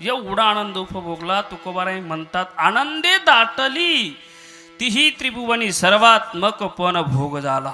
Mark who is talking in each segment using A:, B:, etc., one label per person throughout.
A: एवढा आनंद उपभोगला तुकोबाराय म्हणतात आनंदे दाटली. तीही त्रिभुवनी सर्वात्मक पण भोग झाला.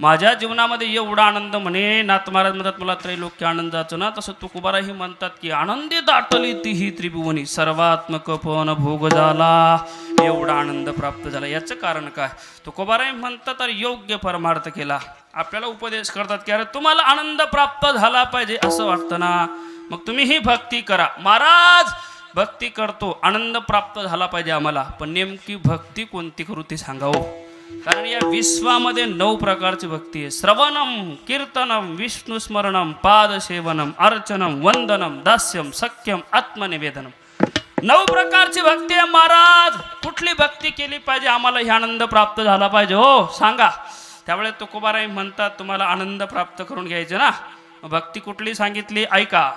A: माझ्या जीवनामध्ये एवढा आनंद म्हणे नाथ महाराज म्हणतात मला त्रैलोक्य आनंदाचं ना. तसं तुकोबाराही म्हणतात की आनंदे दाटली तीही त्रिभुवनी सर्वात्मक पण भोग झाला. एवढा आनंद प्राप्त झाला. याचं कारण काय? तुकोबाराही म्हणतात तर योग्य परमार्थ केला. आपल्याला उपदेश करतात की अरे तुम्हाला आनंद प्राप्त झाला पाहिजे असं वाटतं ना? मग तुम्ही ही भक्ती करा. महाराज भक्ती करतो. आनंद प्राप्त झाला पाहिजे आम्हाला. पण नेमकी भक्ती कोणती करू ती सांगावं. कारण या विश्वामध्ये नऊ प्रकारची भक्ती आहे. श्रवणम कीर्तनम विष्णुस्मरणम पादसेवनम अर्चनम वंदनम दास्यम सख्यम आत्मनिवेदनम. नऊ प्रकारची भक्ती आहे महाराज. कुठली भक्ती केली पाहिजे आम्हाला हे आनंद प्राप्त झाला पाहिजे? हो सांगा. त्यावेळेस तुकोबाराई म्हणतात तुम्हाला आनंद प्राप्त करून घ्यायचे ना. भक्ती कुठली सांगितली? ऐका.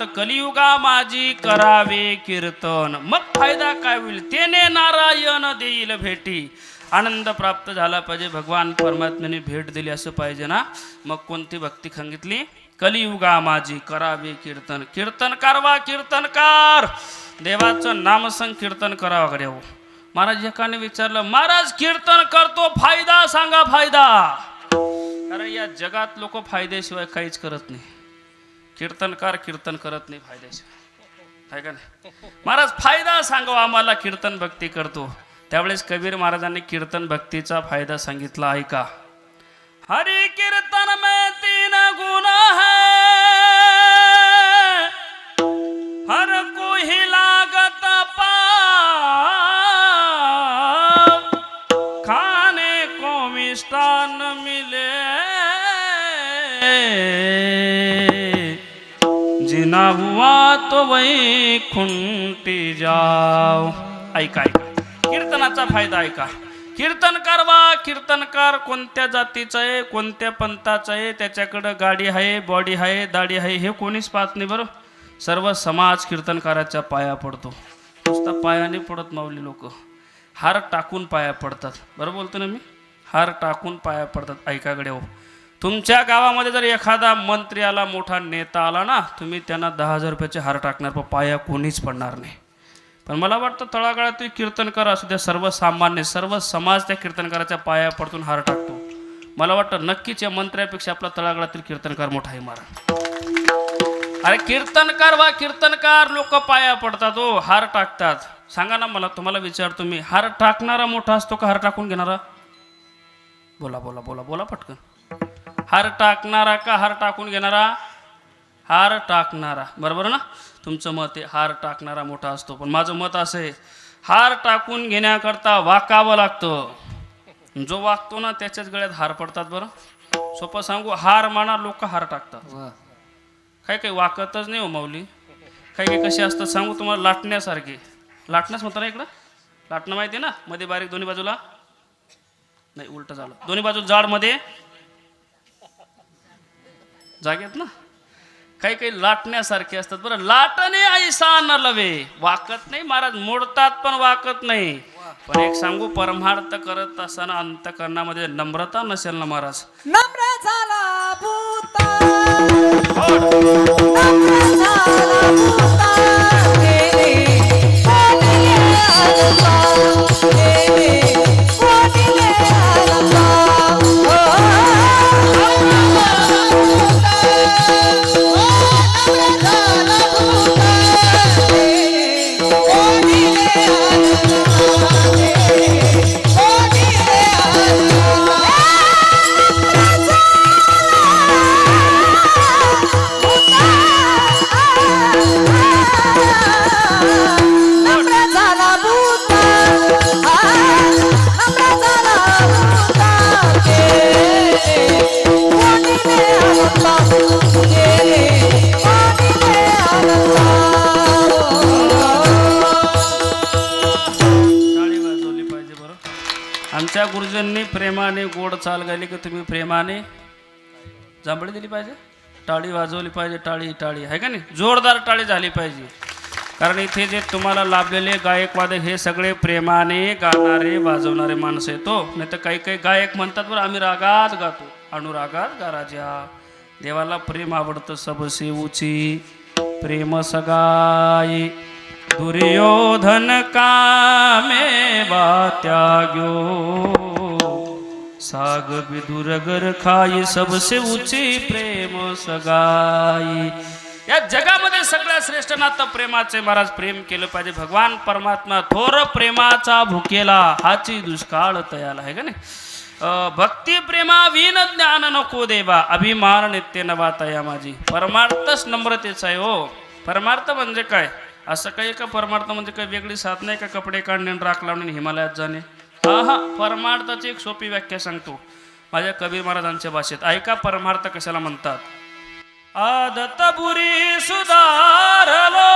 A: जन्माला कलियुगा माझी करावे कीर्तन. मग फायदा काय होईल? तेने नारायण देईल भेटी. आनंद प्राप्त झाला पाहिजे. भगवान परमात्म्याने भेट दिली असं पाहिजे ना? मग कोणती भक्ती सांगितली कलियुगा माझी करावे कीर्तन. कीर्तनकार वा कीर्तनकार! देवाचं नामसंग कीर्तन करावं कडे महाराज एकाने विचारलं महाराज कीर्तन करतो फायदा सांगा फायदा. कारण या जगात लोक फायद्याशिवाय काहीच करत नाही. कीर्तनकार कीर्तन करत नाही फायद्याशिवाय आहे का नाही? महाराज फायदा सांगावा आम्हाला कीर्तन भक्ती करतो. त्यावेळेस कबीर महाराजांनी कीर्तन भक्तीचा फायदा सांगितला आहे का? हरी कीर्तन में तीन गुण है। हर जिना हुआ तो वै खुंटी जाव. ऐका ऐका. कीर्तनाचा फायदा ऐका. कीर्तनकार वा कीर्तनकार कोणत्या जातीचा आहे कोणत्या पंथाचा आहे त्याच्याकडं गाडी आहे बॉडी आहे दाढी आहे हे कोणीच पाहत नाही बरं. सर्व समाज कीर्तनकाराच्या पाया पडतो. नुसता पायाने पडत माऊली लोक. हार टाकून पाया पडतात. बरं बोलतो ना मी? हार टाकून पाया पडतात. ऐकाकडे हो. तुमच्या गावामध्ये जर एखादा मंत्री आला मोठा नेता आला ना तुम्ही त्यांना दहा हजार रुपयाचे हार टाकणार पण पाया कोणीच पडणार नाही. पण मला वाटतं तळागाळातील कीर्तनकार असू द्या सर्वसामान्य सर्व समाज त्या कीर्तनकाराच्या पाया पडतून हार टाकतो. मला वाटतं नक्कीच या मंत्र्यापेक्षा आपला तळागाळातील कीर्तनकार मोठा आहे मारा. अरे कीर्तनकार वा कीर्तनकार लोक पाया पडतात हो हार टाकतात. सांगा ना मला तुम्हाला विचारतो मी हार टाकणारा मोठा असतो का हार टाकून घेणारा? बोला बोला बोला बोला पटकन. हार टाकणारा का हार टाकून घेणारा? हार टाकणारा. बरोबर ना? तुमचं मत आहे हार टाकणारा मोठा असतो. पण माझं मत असं आहे हार टाकून घेण्याकरता वाकावं लागतं. जो वागतो ना त्याच्याच गळ्यात हार पडतात बरं. सोपं सांगू हार म्हणा लोक हार टाकतात. काही काही वाकतच नाही हो माऊली. काही काही कसे असतात सांगू तुम्हाला लाटण्यासारखे. लाटणंच म्हणतो ना इकडं? लाटणं माहिती आहे ना? मध्ये बारीक दोन्ही बाजूला? नाही उलट झालं. दोन्ही बाजू जाडमध्ये जागेत ना. काही काही लाटण्यासारखे असतात बरं. लाटणे ऐसा न लवे. वाकत नाही महाराज मोडतात पण वाकत नाही. पण एक सांगू परमार्थ करत असताना अंतकरणामध्ये नम्रता नसेल ना महाराज.
B: नम्र झाला भूता.
A: आमच्या गुरुजींनी प्रेमाने गोड चाल गायली की तुम्ही प्रेमाने जांभळी दिली पाहिजे? टाळी वाजवली पाहिजे टाळी टाळी. आहे का नाही? जोरदार टाळी झाली पाहिजे. कारण इथे जे तुम्हाला लाभलेले गायक वादक हे सगळे प्रेमाने गाणारे वाजवणारे माणसं येतो हो. नाही तर काही काही गायक म्हणतात बरं आम्ही रागात गातो. अनुरागात गा राजा. देवाला प्रेम आवडतं सबसे उची प्रेम सगाई. दुर्योधन कामे त्याग्यो। साग विदुर गर खाई सबसे उची प्रेम सगाई। या जगामध्ये सगळ्यात श्रेष्ठ नातं प्रेमाचे महाराज प्रेम केलं पाहिजे. भगवान परमात्मा थोर प्रेमाचा भुकेला हाची दुष्काळ तयाला आहे का नाही? भक्ती प्रेमा विन ज्ञान नको देवा अभिमान नित्य नवा तया माझी. परमार्थच नम्रतेचा आहे हो. परमार्थ म्हणजे काय? असं काही का परमार्थ म्हणजे काही वेगळी साथ नाही का कपडे काढणे राख लावणे आणि हिमालयात जाणे? हा हा परमार्थाची एक सोपी व्याख्या सांगतो. माझ्या कबीर महाराजांच्या भाषेत. ऐका परमार्थ कशाला म्हणतात? आदतपुरी सुधारलो.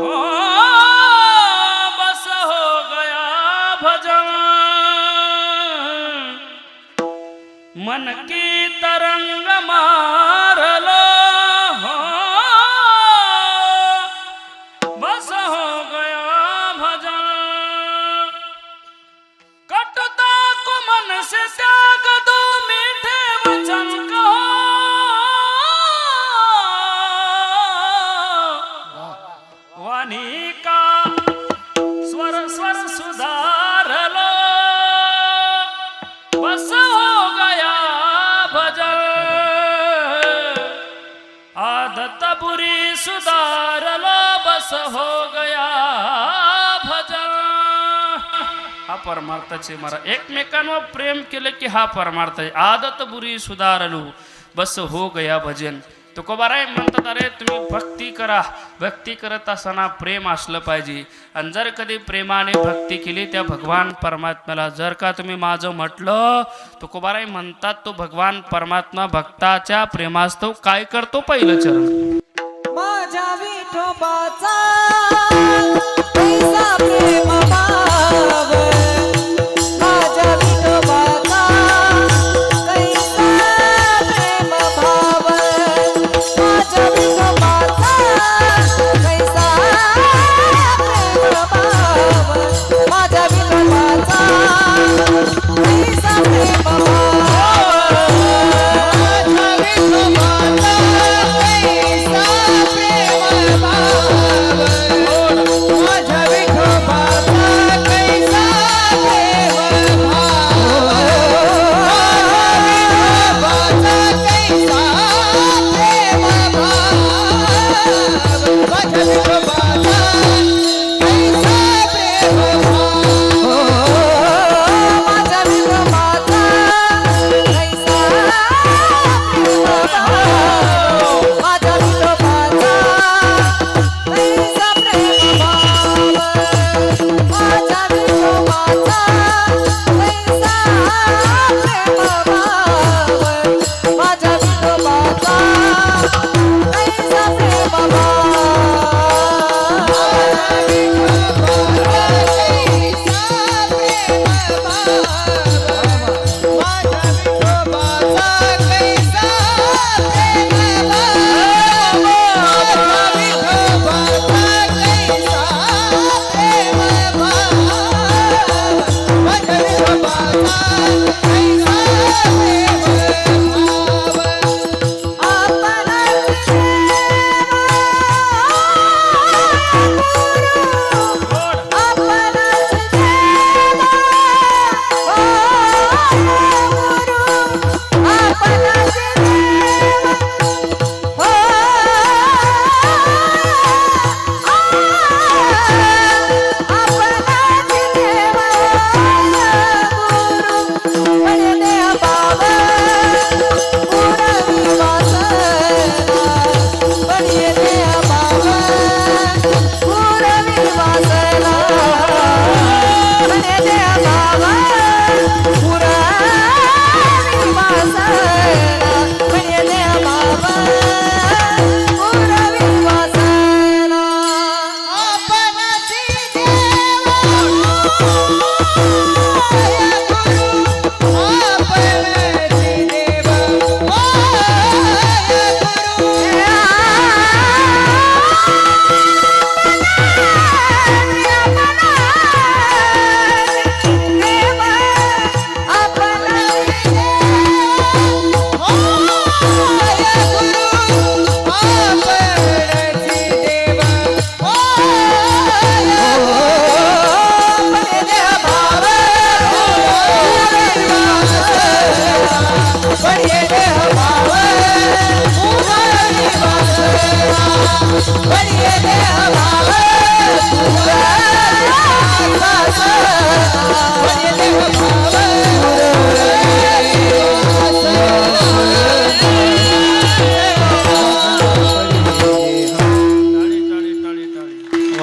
A: ओ, बस हो गया भजन. मन की तरंग मा हा परमार्थाचे मला एकमेकांवर प्रेम केले की हा परमार्थ आहे. आदत बुरी सुधारलो. बस हो गया भजन. तुकोबाराय म्हणतात अरे तुम्ही भक्ती करा. भक्ती करत असताना प्रेम असलं पाहिजे. आणि जर कधी प्रेमाने भक्ती केली त्या भगवान परमात्म्याला जर का तुम्ही माझं म्हटलं तुकोबाराय म्हणतात तो भगवान परमात्मा भक्ताच्या प्रेमास्तव काय करतो पहिलं चरण?
B: माझ्या विठोबाचा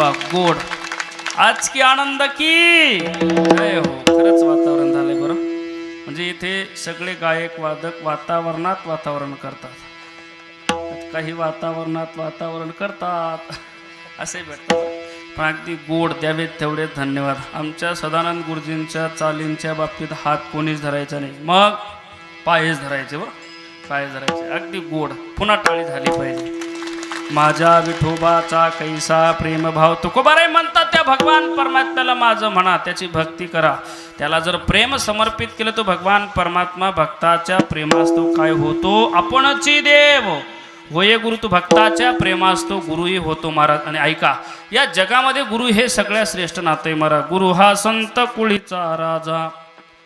A: वा गोड आज की आनंद की. काय हो खरंच वातावरण झालंय बरं. म्हणजे इथे सगळे गायक वादक वातावरणात वातावरण करतात. काही वातावरणात वातावरण करतात. असे भेटतात. पण अगदी गोड द्यावेत तेवढे धन्यवाद. आमच्या सदानंद गुरुजींच्या चालींच्या बाबतीत हात कोणीच धरायचा नाही. मग पायच धरायचे बरं. पाय धरायचे. अगदी गोड. पुन्हा टाळी झाली पाहिजे. माझ्या विठोबाचा कैसा प्रेमभाव तुकोबारे म्हणतात त्या भगवान परमात्म्याला माझं म्हणा त्याची भक्ती करा. त्याला जर प्रेम समर्पित केलं तर भगवान परमात्मा भक्ताच्या प्रेमास्तव काय होतो? आपणची देव. होय गुरु तू भक्ताच्या प्रेमास्तव गुरुही होतो महाराज. आणि ऐका या जगामध्ये गुरु हे सगळ्यात श्रेष्ठ नाते महाराज. गुरु हा संत कुळीचा राजा.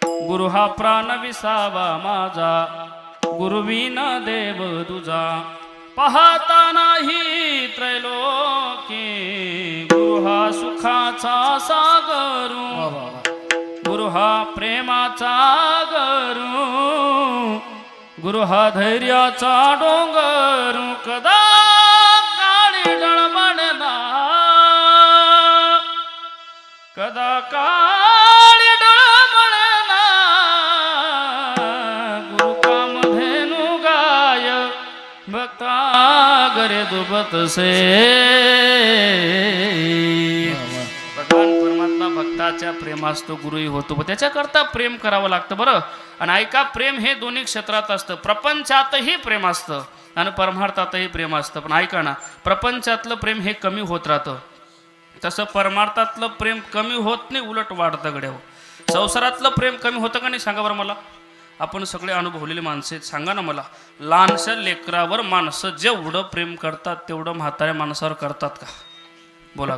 A: गुरु हा प्राण विसावा माझा. गुरुवीन देव तुझा. पाहता नाही त्रैलोकी गुरु हा सुखाचा सागरू. गुरु हा प्रेमाचा गरू. गुरु हा धैर्याचा डोंगरू. कदा काळी डळमडना कदा काळी करे दुबत से। भगवान परमात्मा भक्ताच्या प्रेमास्तो गुरुही होतो. त्याच्याकरता प्रेम करावं लागतं बरं. आणि ऐका प्रेम हे दोन्ही क्षेत्रात असतं. प्रपंचातही प्रेम असतं. आणि परमार्थातही प्रेम असतं. पण ऐका ना प्रपंचातलं प्रेम हे कमी होत राहतं. तसं परमार्थातलं प्रेम कमी होत नाही उलट वाढतं गड्या हो. संसारातलं प्रेम कमी होतं का नाही सांगा बरं मला? आपण सगळे अनुभवलेले माणसं आहेत. सांगा ना मला लहानशा लेकरावर माणसं जेवढं प्रेम करतात तेवढं म्हाताऱ्या माणसावर करतात का? बोला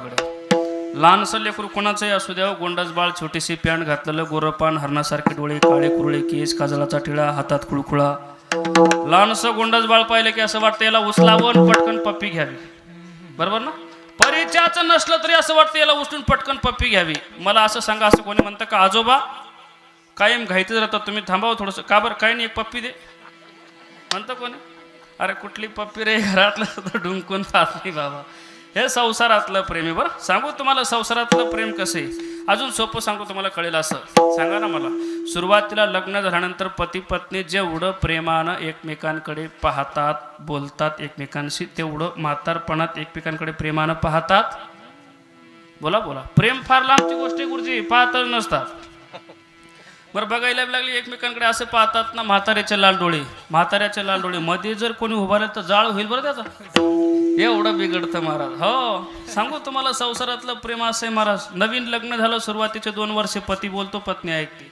A: लहानसं लेकरू कोणाचंही असू द्या गोंडाच बाळ छोटीशी पॅन्ट घातलेलं गोरपान हरणासारखे डोळे काळे कुरळे केस काजळाचा टिळा हातात खुळखुळा. लहानसं गोंडस बाळ पाहिलं की असं वाटतं याला उचलावं पटकन पप्पी घ्यावी. बरोबर ना? परिचयाचं नसलं तरी असं वाटतं याला उचलून पटकन पप्पी घ्यावी. मला असं सांगा असं कोणी म्हणतं का आजोबा कायम घाईतच राहतात. तुम्ही थांबावं थोडंसं. का बरं? काय नाही एक पप्पी दे. म्हणतं कोणी? अरे कुठली पप्पी रे? घरातलं तर डुंकून पाहत नाही बाबा. हे संसारातलं प्रेम आहे बरं. सांगू तुम्हाला संसारातलं प्रेम कसं आहे? अजून सोपं सांगू तुम्हाला कळेल असं. सांगा ना मला. सुरुवातीला लग्न झाल्यानंतर पती पत्नी जेवढं प्रेमानं एकमेकांकडे पाहतात बोलतात एकमेकांशी तेवढं म्हातारपणात एकमेकांकडे प्रेमानं पाहतात. बोला बोला. प्रेम फार लांबची गोष्ट गुरुजी. पाहतच नसतात. बरं बघायला लागली एकमेकांकडे असं पाहतात ना म्हाताऱ्याचे लाल डोळे. म्हाताऱ्याचे लाल डोळे. मध्ये जर कोणी उभा तर जाळ होईल बरं त्याचा. एवढं बिघडतं महाराज. हो. सांगू तुम्हाला संसारातलं प्रेम असं आहे महाराज. नवीन लग्न झालं सुरुवातीचे दोन वर्षे पती बोलतो पत्नी ऐकते.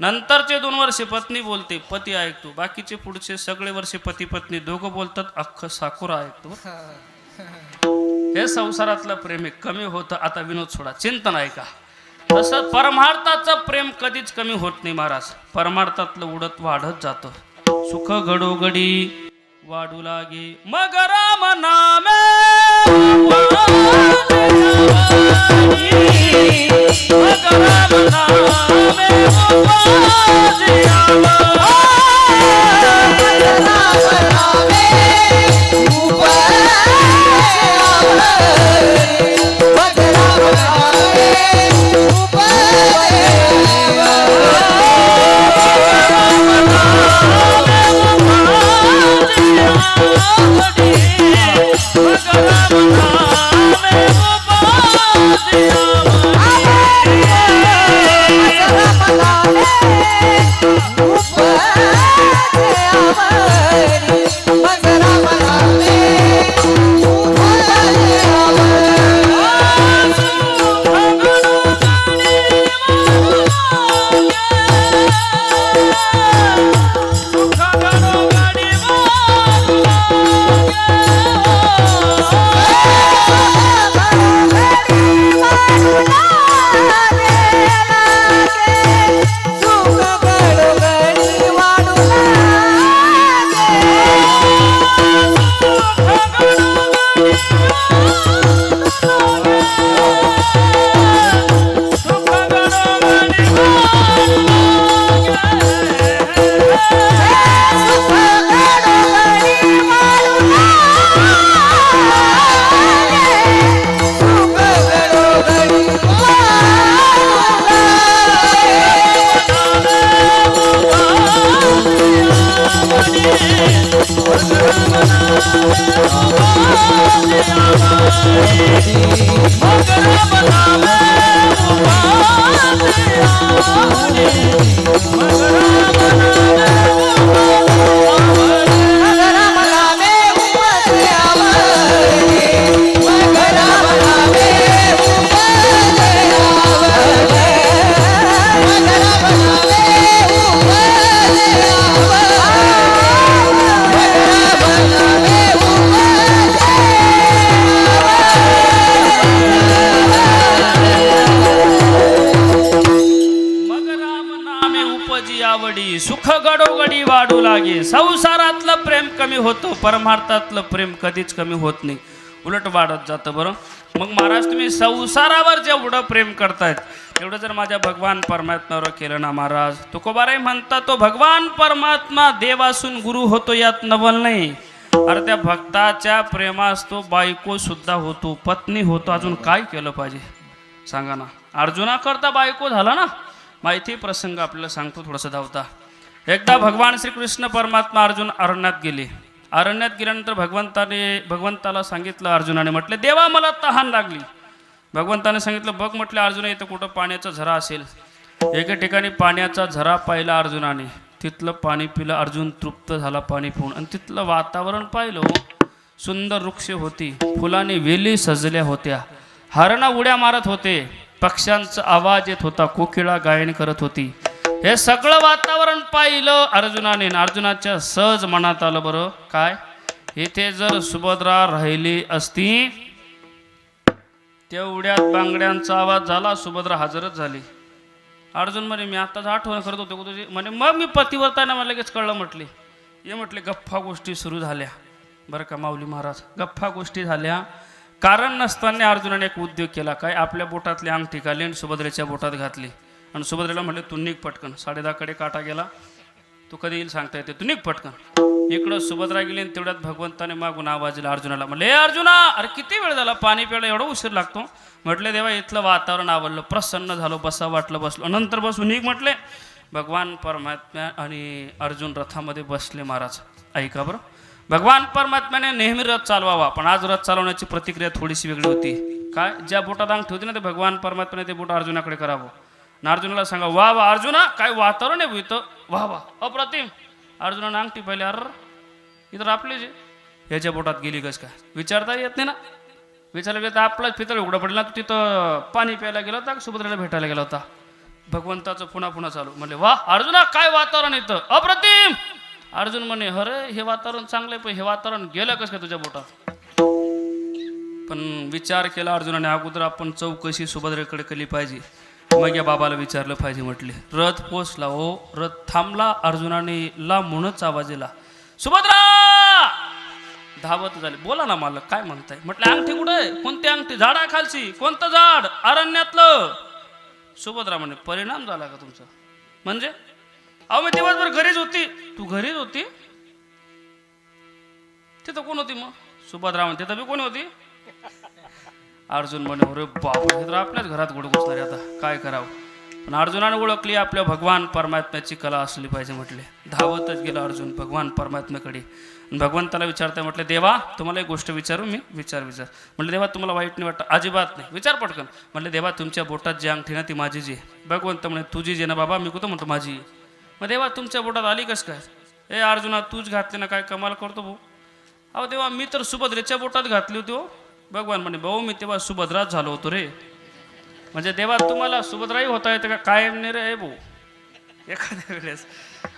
A: नंतरचे दोन वर्षे पत्नी बोलते पती ऐकतो. बाकीचे पुढचे सगळे वर्षे पती पत्नी दोघं बोलतात अख्खं साकुरा ऐकतो. हे संसारातलं प्रेम कमी होतं. आता विनोद सोडा. चिंतन ऐका. तसं परमार्थाचं प्रेम कधीच कमी होत नाही महाराज. परमार्थातलं उडत वाढत जातं. सुख घडोघडी वाढू लागे. मग राम नामे मग परमार्थातलं प्रेम कधीच कमी होत नाही. उलट वाढत जातं बरं. मग महाराज तुम्ही संसारावर जेवढं प्रेम करतायत तेवढं जर माझ्या भगवान परमात्म्यावर केलं ना महाराज तुकोबाराय म्हणता तो भगवान परमात्मा देव असून गुरु होतो यात नवल नाही. अरे त्या भक्ताच्या प्रेमास तो बायको सुद्धा होतो पत्नी होतो अजून काय केलं पाहिजे? सांगा ना. अर्जुनाकरता बायको झाला ना? माहिती प्रसंग आपल्याला सांगतो थोडासा धावता. एकदा भगवान श्रीकृष्ण परमात्मा अर्जुन अरण्यात गेले. अरण्यात गेल्यानंतर भगवंताने भगवंताला सांगितलं अर्जुनाने म्हटले देवा मला तहान लागली. भगवंताने सांगितलं बघ म्हटलं अर्जुना इथं कुठं पाण्याचा झरा असेल. एका ठिकाणी पाण्याचा झरा पाहिला अर्जुनाने. तिथलं पाणी पिलं अर्जुन तृप्त झाला पाणी पिऊन. आणि तिथलं वातावरण पाहिलं सुंदर वृक्ष होती. फुलाने वेली सजल्या होत्या. हरणा उड्या मारत होते. पक्ष्यांचा आवाज येत होता. कोकिळा गायन करत होती. हे सगळं वातावरण पाहिलं अर्जुनाने. आणि अर्जुनाच्या सहज मनात आलं बरं. काय? इथे जर सुभद्रा राहिली असती तेवढ्यात बांगड्यांचा आवाज झाला सुभद्रा हजरच झाली. अर्जुन म्हणे मी आताच आठवण करत होतो तुझी. म्हणे मग मी पतिवर्ताना मला लगेच कळलं म्हटले. हे म्हटले गप्पा गोष्टी सुरू झाल्या. बरं का माऊली महाराज. गप्पा गोष्टी झाल्या. कारण नसताना अर्जुनाने एक उद्योग केला. काय? आपल्या बोटातली अंगठी काढली आणि सुभद्रेच्या बोटात घातली. आणि सुभद्रेला म्हटले तू निघ पटकन. साडेदहाकडे काटा गेला. तू कधी येईल सांगता येते. तू निघ पटकन. इकडं सुभद्रा गेली आणि तेवढ्यात भगवंताने मागून आवाज दिला अर्जुनाला. म्हणले ए अर्जुना! अरे किती वेळ झाला? पाणी प्यायला एवढा उशीर लागतो. म्हटले देवा इथलं वातावरण आवडलं प्रसन्न झालो बसा वाटलं बसलो. नंतर बसून निघ म्हटले भगवान परमात्मा आणि अर्जुन रथामध्ये बसले महाराज. ऐका बरं. भगवान परमात्म्याने नेहमी रथ चालवावा पण आज रथ चालवण्याची प्रतिक्रिया थोडीशी वेगळी होती. काय? ज्या बोटात अंग ठेवते ना ते भगवान परमात्म्याने ते बोट अर्जुनाकडे करावं. ना अर्जुनाला सांगा वा वा अर्जुना काय वातावरण आहे इथं? वा वा अप्रतिम. अर्जुनानं अंगठी पहिले अर इतर आपले जे. ह्याच्या बोटात गेली कस काय? विचारता येत नाही ना. विचारलं गेलं तर आपलाच पितळ उघडं पडला तू तिथं पाणी प्यायला गेला होता सुभद्राला भेटायला गेला होता. भगवंताचं पुन्हा पुन्हा चालू. म्हणले वा अर्जुना काय वातावरण येतं अप्रतिम. अर्जुन म्हणे अरे हे वातावरण चांगलं आहे पण हे वातावरण गेलं कसं काय तुझ्या बोटात? पण विचार केला अर्जुनाने अगोदर आपण चौकशी सुभद्रेकडे केली पाहिजे. मग या बाबाला विचारलं पाहिजे म्हटले रथ पोचला हो रथ थांबला अर्जुनाने ला म्हणूनच आवाज दिला सुभद्रा! धावत झाले. बोला ना मला काय म्हणताय? म्हटलं अंगठी कुठं आहे? कोणती अंगठी? झाडा खालची कोणतं झाड? अरण्यातलं. सुभद्रा म्हणे परिणाम झाला का तुमचा? म्हणजे? अहो मी दिवसभर घरीच होती. तू घरीच होती? तिथं कोण होती मग? सुभद्रा म्हणते तिथं बी कोणी होती? अर्जुन म्हणे अरे बाप हे तर आपल्याच घरात गोड आता. काय करावं? पण अर्जुनाने ओळखली आपल्या भगवान परमात्म्याची कला असली पाहिजे म्हटले. धावतच गेला अर्जुन भगवान परमात्म्याकडे. भगवंताला विचारता म्हटलं देवा तुम्हाला एक गोष्ट विचारू मी विचार विचार. म्हटलं देवा तुम्हाला वाईट नाही वाटतं? अजिबात नाही. विचार पटकन. म्हटलं देवा तुमच्या बोटात जी अंगठी ना ती माझी जी भगवंत म्हणे तुझी जी ना बाबा मी कुठं म्हणतो माझी? मग देवा तुमच्या बोटात आली कस काय? ए अर्जुना तूच घातली ना काय कमाल करतो भाऊ. अहो देवा मी तर सुभद्रेच्या बोटात घातली होती हो. भगवान म्हणे भाऊ मी तेव्हा सुभद्राच झालो होतो रे. म्हणजे देवा तुम्हाला सुभद्राही होता येते का? कायम नाही रे भाऊ. एखाद्या वेळेस.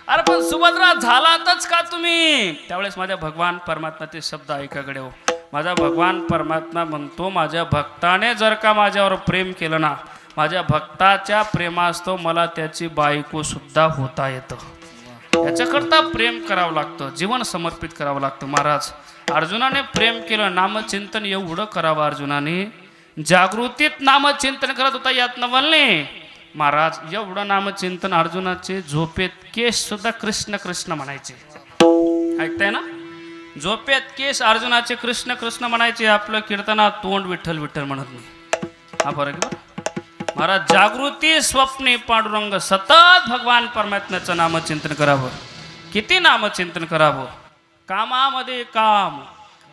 A: अरे पण सुभद्रा झालातच का तुम्ही? त्यावेळेस माझ्या भगवान परमात्माचे शब्द ऐकाकडे हो. माझा भगवान परमात्मा म्हणतो माझ्या भक्ताने जर का माझ्यावर प्रेम केलं ना माझ्या भक्ताच्या प्रेमास्तव मला त्याची बायको सुद्धा होता येतं. याच्याकरता प्रेम करावं लागतं जीवन समर्पित करावं लागतं महाराज. अर्जुनाने प्रेम केलं नामचिंतन एवढं करावं अर्जुनाने. जागृतीत नामचिंतन करत होता यात नवलने महाराज एवढं नामचिंतन अर्जुनाचे झोपेत केस सुद्धा कृष्ण कृष्ण म्हणायचे. ऐकताय ना? झोपेत केस अर्जुनाचे कृष्ण कृष्ण म्हणायचे आपलं कीर्तनात तोंड विठ्ठल विठ्ठल म्हणत नाही. हा फरक महाराज जागृती स्वप्ने पांडुरंग सतत भगवान परमात्म्याचं नामचिंतन करावं. किती नामचिंतन करावं? कामामध्ये काम.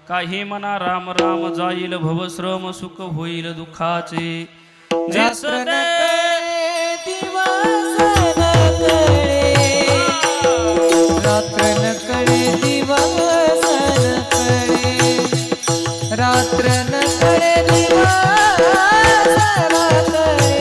A: काही म्हणा राम राम जाईल भवश्रम सुख होईल दुःखाचे. जस
B: रात्र न
A: दे-
B: कळे.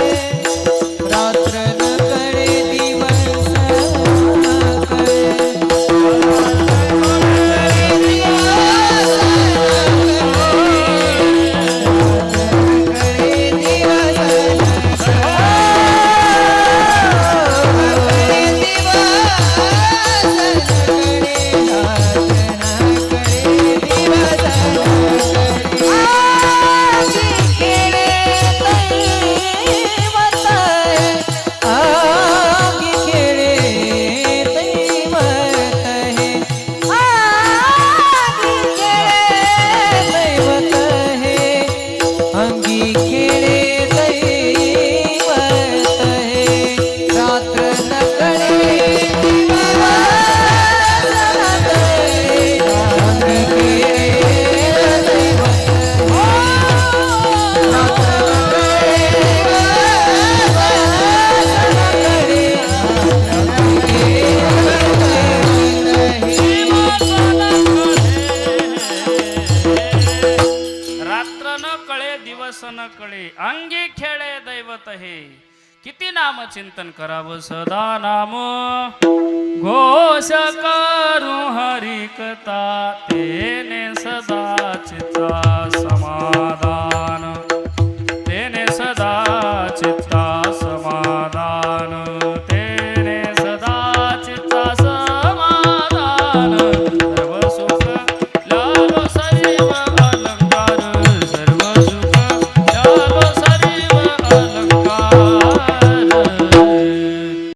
A: खेळे हे किती नाम चिंतन करावं सदा नाम. घोष करू हरिकता तेने सदा चिता